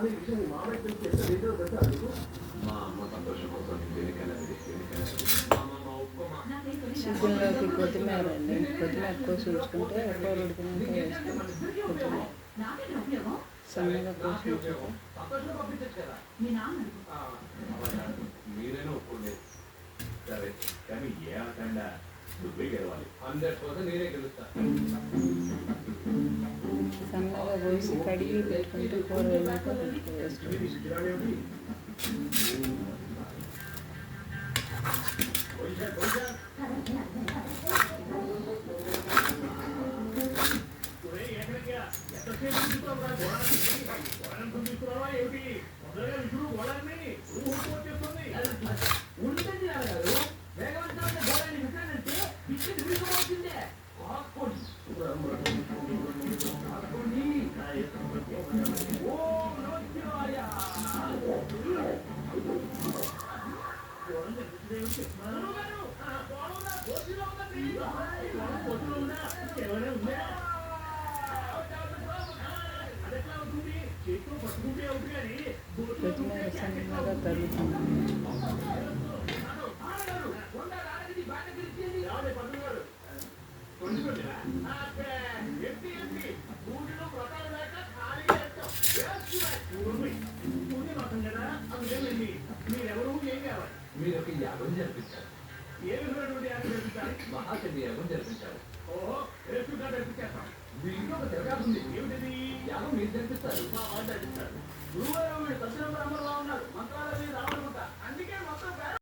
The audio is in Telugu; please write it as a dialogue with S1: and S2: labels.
S1: మా అమ్మ సంతోషం కోసం దేనికైనా
S2: చికెన్లోకి కొత్తిమీర అండి. కొత్తిమీర కోసి ఉంచుకుంటే కూర ఉడికినాక వేసుకోవచ్చు కొత్తిమీర. సన్నగా కోసి
S1: మీరైనా సరే కానీ ఏ ఆటండా నువ్వే గెలవాలి. హండ్రెడ్ పర్సెంట్ నేనే గెలుస్తా.
S2: ಬೇಯಿಸಿ ಕಡಿಗೆ ಇಟ್ಕೊಂಡು ಫೋರ್ ఉంటుంది 요즘에 Thank you. కొత్తిమీర సన్నగా తరుగుతుంది
S1: మీరు ఒక యాగం జరిపించారు మహాశక్తి యాగం జరిపించారు మీ ఇంట్లో ఒక తిరగాలి ఉంది. ఏమిటిది? యాగం మీరు జరిపిస్తారు. మా వాళ్ళు జరిపిస్తారు. గురువారం సత్యనారాయణ